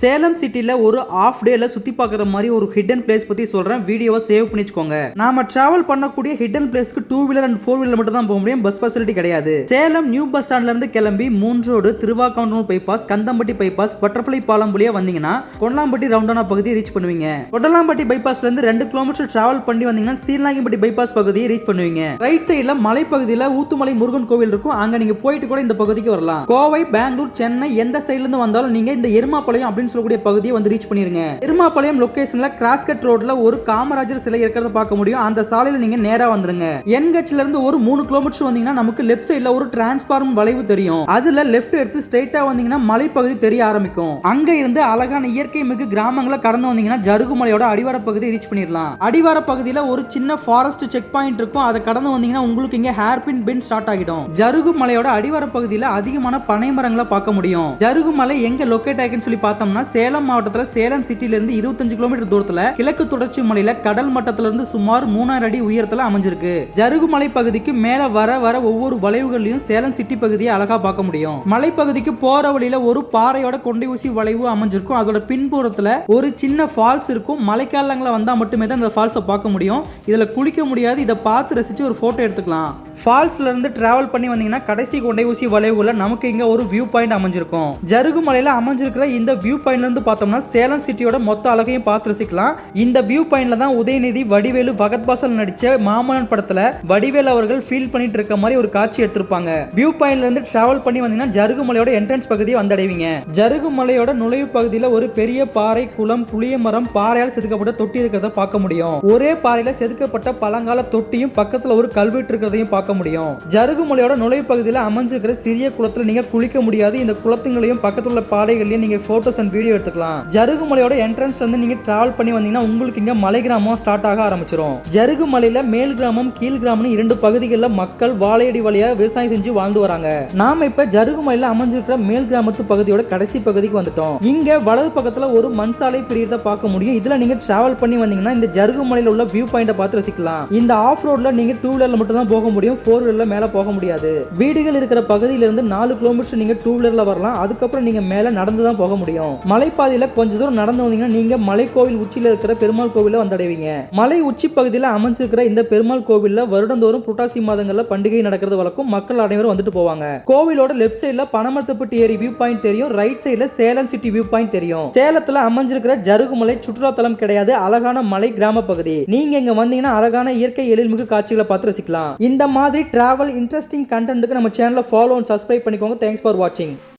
சேலம் சிட்டியில் ஒரு ஆஃப் டேல சுற்றி பார்க்குற மாதிரி ஒரு ஹிடன் பிளேஸ் பற்றி சொல்கிறேன் வீடியோவை சேவ் பண்ணி வச்சுக்கோங்க. நாம டிராவல் பண்ணக்கூடிய ஹிடன் பிளேஸ்க்கு two wheeler and four wheeler மட்டும் தான் போக முடியும். பஸ் ஃபெசிலிட்டி கிடையாது. சேலம் நியூ பஸ் ஸ்டாண்ட்லேருந்து கிளம்பி மூன்று road Thiruvakkavundanur bypass Kandampatti bypass butterfly பாலம் வழியா வந்தீங்கன்னா கொல்லாம்பட்டி ரவுண்டானா பகுதியை ரீச் பண்ணுவீங்க. கொட்டலாம்பட்டி பைபாஸ்லேருந்து ரெண்டு கிலோமீட்டர் டிராவல் பண்ணி வந்தீங்கன்னா சீலாங்கிப்பட்டி பைபாஸ் பகுதியை ரீச் பண்ணுவீங்க. ரைட் சைடில் மலைப்பகுதியில் ஊத்துமலை முருகன் கோவில் இருக்கும். அங்கே நீங்கள் போயிட்டு கூட இந்த பகுதிக்கு வரலாம். கோவை பெங்களூர் சென்னை எந்த சைட்லேருந்து வந்தாலும் நீங்கள் இந்த எருமாப்பாளையம் அப்படின்னு சொல்லக்கூடிய பகுதியை வந்து ரீச் பண்ணிருங்க. திருமாப்பாளையம் லொகேஷன்ல கிராஸ்கட் ரோட்ல ஒரு காமராஜர் சிலை இருக்கிறத பார்க்க முடியும். அந்த சாலையில நீங்க நேரா வந்துருங்க. என்கட்சில இருந்து ஒரு மூணு கிலோமீட்டர் வந்தீங்கன்னா நமக்கு லெஃப்ட் சைடுல ஒரு டிரான்ஸ்பார்ம் வளைவு தெரியும். அதுல லெஃப்ட் எடுத்து ஸ்ட்ரெயிட்டா வந்தீங்கன்னா மலைப்பகுதி தெரிய ஆரம்பிக்கும். அங்க இருந்து அழகான இயற்கை மிகு கிராமங்களை கடந்து வந்தீங்கன்னா ஜருகுமலையோட அடிவார பகுதியை ரீச் பண்ணிடலாம். அடிவார பகுதியில ஒரு சின்ன ஃபாரஸ்ட் செக் பாயிண்ட் இருக்கும். அதை கடந்து வந்தீங்கன்னா உங்களுக்கு இங்க ஹேர்பின் பின் ஸ்டார்ட் ஆகிடும். ஜருகு மலையோட அடிவார பகுதியில அதிகமான பனை மரங்களை பார்க்க முடியும். ஜருகு மலை எங்க லொக்கேட் ஆகின்னு சொல்லி பார்த்தோம்னா சேலம் மாவட்டத்தில் சேலம் சிட்டில இருந்து இருபத்தஞ்சு கிலோமீட்டர் தூரத்துல கிழக்கு தொடர்ச்சி மலையில கடல் மட்டத்துல இருந்து சுமார் மூணாயிரம் அடி உயரத்தில் அமைஞ்சிருக்கு. ஜருகு மலை பகுதிக்கு மேல வர வர ஒவ்வொரு வளைவுகள்லயும் சேலம் சிட்டி பகுதியை அழகா பார்க்க முடியும். மலைப்பகுதிக்கு போற வழியில ஒரு பாறையோட கொண்டை ஊசி வளைவு அமைஞ்சிருக்கும். அதோட பின்புறத்துல ஒரு சின்ன ஃபால்ஸ் இருக்கும். மழைக்காலங்களில் வந்தா மட்டுமே தான் இந்த ஃபால்ஸை பார்க்க முடியும். இதுல குளிக்க முடியாது. இதை பார்த்து ரசிச்சு ஒரு போட்டோ எடுத்துக்கலாம். ஃபால்ஸ்ல இருந்து டிராவல் பண்ணி வந்தீங்கன்னா கடைசி கொண்டை ஊசி வளைவுல நமக்கு இங்க ஒரு வியூ பாயிண்ட் அமைஞ்சிருக்கும். ஜருகு மலையில அமைஞ்சிருக்கிற இந்த வியூ பாயிண்ட்லேருந்து பார்த்தோம்னா சேலம் சிட்டியோட மொத்த அழகையும் பார்த்து ரசிக்கலாம். இந்த வியூ பாயிண்ட்ல தான் உதயநிதி வடிவேலு பகத் பாசல் நடிச்ச மாமன்னன் படத்துல வடிவேலு அவர்கள் ஃபீல் பண்ணிட்டு இருக்க மாதிரி ஒரு காட்சி எடுத்திருப்பாங்க. வியூ பாயிண்ட்ல இருந்து டிராவல் பண்ணி வந்தீங்கன்னா ஜருகுமலையோட என்ட்ரன்ஸ் பகுதியை வந்தடைவீங்க. ஜருகுமலையோட நுழைவு பகுதியில ஒரு பெரிய பாறை குளம் புளிய மரம் பாறையால் செதுக்கப்பட்ட தொட்டி இருக்கிறத பார்க்க முடியும். ஒரே பாறையில செதுக்கப்பட்ட பழங்கால தொட்டியும் பக்கத்துல ஒரு கல்வெட்டு இருக்கிறதையும் பார்க்க முடியும். ஜருகுமலையோட நுழைவு பகுதியில் அமைஞ்சிருக்கிற சிறிய குளத்துல நீங்க குளிக்க முடியாது. இந்த குளத்துங்களையும் பக்கத்துல உள்ள பாறைகளையும் நீங்க போட்டோஸ் அண்ட் வீடியோ எடுத்துக்கலாம். ஜருகுமலையோட என்ட்ரன்ஸ் வந்து நீங்க டிராவல் பண்ணி வந்தீங்கன்னா உங்களுக்கு இங்க மலை கிராமம் ஸ்டார்ட் ஆக ஆரம்பிச்சிடும் ஜருகுமலையில மேல் கிராமம் கீழ் கிராமம்னு இரண்டு பகுதிகளில் மக்கள் வாழையடி வழியா விவசாயம் செஞ்சு வாழ்ந்து வராங்க. நாம இப்ப ஜருகுமலையில அமைஞ்சிருக்கிற மேல் கிராமத்து பகுதியோட கடைசி பகுதிக்கு வந்துட்டோம். இங்க வலது பக்கத்துல ஒரு மண் சாலை பிரியறத பார்க்க முடியும். இதுல நீங்க டிராவல் பண்ணி வந்தீங்கன்னா இந்த ஜருகுமலையில உள்ள வியூ பாயிண்ட பார்த்து ரசிக்கலாம். இந்த ஆஃப் ரோட்ல நீங்க டூ வீலர்ல மட்டும் தான் போக முடியும். ஃபோர் வீலர்ல மேல போக முடியாது. வீடுகள் இருக்கிற பகுதியில இருந்து நாலு கிலோமீட்டர் நீங்க டூ வீலர்ல வரலாம். அதுக்கப்புறம் நீங்க மேல நடந்து தான் போக முடியும். மலைப்பாதையில் கொஞ்ச தூரம் நடந்து வந்தீங்கன்னா நீங்கள் மலைக்கோவில் உச்சியில் இருக்கிற பெருமாள் கோவிலில் வந்தடைவீங்க. மலை உச்சி பகுதியில் அமைஞ்சிருக்கிற இந்த பெருமாள் கோவிலில் வருடந்தோறும் புரட்டாசி மாதங்களில் பண்டிகை நடக்கிறது வழக்கம். மக்கள் அனைவரும் வந்துட்டு போவாங்க. கோவிலோட லெஃப்ட் சைடில் பனமரத்துப்பட்டி ஏரி வியூ பாயிண்ட் தெரியும். ரைட் சைடில் சேலம் சிட்டி வியூ பாயிண்ட் தெரியும். சேலத்தில் அமைஞ்சிருக்கிற ஜருகுமலை சுற்றுலாத்தலம் கிடையாது. அழகான மலை கிராம பகுதி. நீங்க இங்க வந்தீங்கன்னா அழகான இயற்கை எழில்மிகு காட்சிகளை பார்த்து ரசிக்கலாம். இந்த மாதிரி டிராவல் இன்ட்ரெஸ்டிங் கண்டென்ட்டுக்கு நம்ம சேனலை ஃபாலோ அண்ட் சப்ஸ்கிரைப் பண்ணிக்கோங்க. தேங்க்ஸ் ஃபார் வாட்சிங்